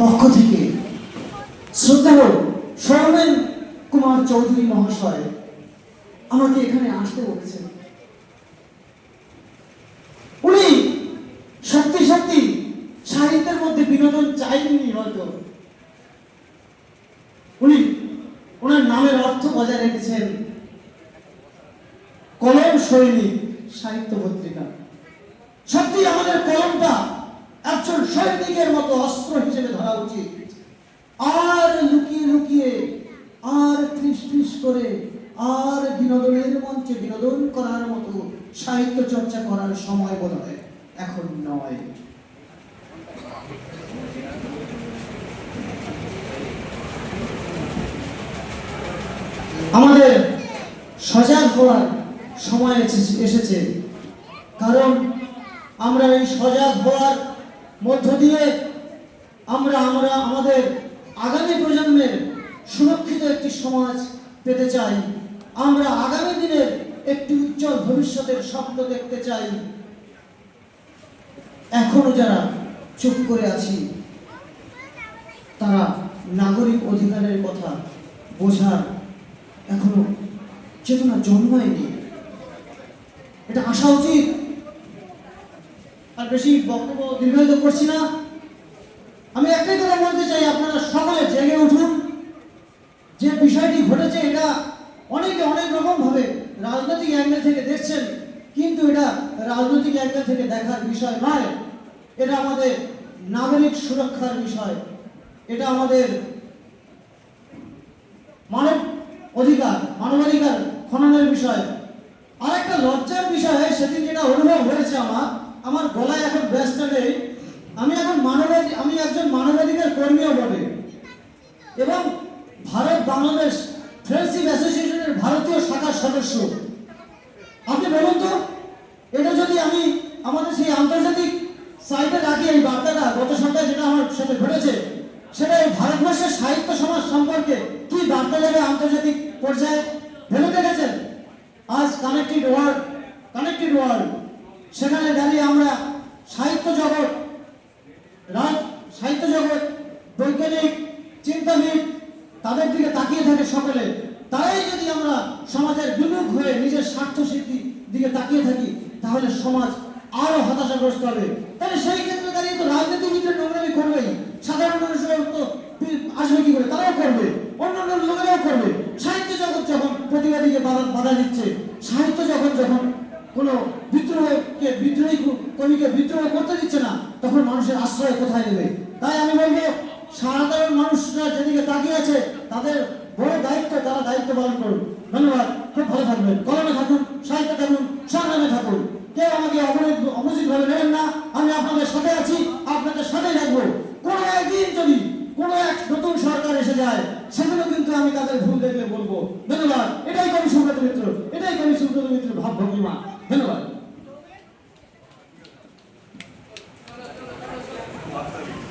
পক্ষ থেকে শ্রদ্ধেয় সৌমেন কুমার চৌধুরী মহাশয় আমাকে এখানে আসতে বলেছেন। উনি সত্যি সত্যি সাহিত্যের মধ্যে বিনোদন চাইনি হয়তো। উনি ওনার নামের অর্থ বজায় রেখেছেন কলম শৈলী সাহিত্য পত্রিকা। সত্যি আমাদের কলমটা একজন সৈনিকের মতো অস্ত্র হিসেবে ধরা উচিত। আর লুকিয়ে লুকিয়ে, আর ত্রিস করে, আর বিনোদনের মঞ্চে বিনোদন করার মতো সাহিত্য চর্চা করার সময় বোধ হয় এখন নয়। আমাদের সজাগ হওয়ার সময় এসেছে। কারণ আমরা এই সজাগ হওয়ার মধ্য দিয়ে আমরা আমরা আমাদের আগামী প্রজন্মের সুরক্ষিত একটি সমাজ পেতে চাই। আমরা আগামী দিনের একটি উজ্জ্বল ভবিষ্যতের স্বপ্ন দেখতে চাই। এখনও যারা চুপ করে আছি, তারা নাগরিক অধিকারের কথা বোঝার এখনও চেতনা জন্মায়নি। এটা আসা উচিত আর বেশি বক্তব্য দীর্ঘায়িত করছি না। আমি একটাই কথা বলতে চাই, আপনারা সকলে জেগে উঠুন। যে বিষয়টি ঘটেছে, এটা অনেকে অনেক রকম ভাবে রাজনৈতিক অ্যাঙ্গেল থেকে দেখছেন, কিন্তু এটা রাজনৈতিক অ্যাঙ্গেল থেকে দেখার বিষয় নয়। এটা আমাদের নাগরিক সুরক্ষার বিষয়। এটা আমাদের মানব অধিকার মানবাধিকার খননের বিষয়। আর একটা লজ্জার বিষয় সেদিন যেটা অনুভব হয়েছে আমার আমার গলায় এখন ব্যস্ত নেই। আমি এখন মানবাধি আমি একজন মানবাধিকার কর্মীও বটে। এবং ভারত বাংলাদেশ ফ্রেন্ডশিপ অ্যাসোসিয়েশনের ভারতীয় শাখার সদস্য। আপনি বলুন তো, এটা যদি আমি আমাদের সেই আন্তর্জাতিক সাইটে রাখি এই বার্তাটা, গত সপ্তাহে যেটা আমার সাথে ঘটেছে, সেটা এই ভারতবর্ষের সাহিত্য সমাজ সম্পর্কে কি বার্তা যাবে আন্তর্জাতিক পর্যায়ে? ভেবে দেখেছেন? আজ কানেক্টেড ওয়ার্ল্ড কানেক্টেড ওয়ার্ল্ড সেখানে দাঁড়িয়ে আমরা সাহিত্য জগৎ, রাজ, সাহিত্য জগৎ, বৈজ্ঞানিক, চিন্তাবিদ তাদের দিকে তাকিয়ে থাকে সকলে। তারাই যদি আমরা সমাজের বিমুখ হয়ে নিজের স্বার্থ সিদ্ধি দিকে তাকিয়ে থাকি, তাহলে সমাজ আরও হতাশাগ্রস্ত হবে। তাহলে সেই ক্ষেত্রে দাঁড়িয়ে তো রাজনীতিবিদরা নোংরামি করবেই। সাধারণ মানুষের তো আসবে কি করে? তারাও করবে। অন্যান্য লোকেরাও করবে। সাহিত্য জগৎ যখন প্রতিবাদীকে বাধা দিচ্ছে, সাহিত্য জগৎ যখন কোনো বিদ্রোহকে বিদ্রোহী কো- কবিকে বিদ্রোহ করতে দিচ্ছে না, তখন মানুষের আশ্রয় কোথায় নেবে? তাই আমি বলব, সাধারণ মানুষরা যেদিকে তাকিয়ে আছে, তাদের বড় দায়িত্ব তারা দায়িত্ব পালন করুন ধন্যবাদ, খুব ভালো থাকবেন। কলমে থাকুন, সাহিত্যে থাকুন, সংগ্রামে থাকুন। কেউ আমাকে অপোজিট ভাবে নেবেন না, আমি আপনাদের সাথে আছি, আপনাদের সাথে থাকব। কোনো একদিন যদি কোনো এক নতুন সরকার এসে যায়, সেগুলো কিন্তু আমি তাদের ভুল দেখলে বলব। ধন্যবাদ, এটাই কমিশন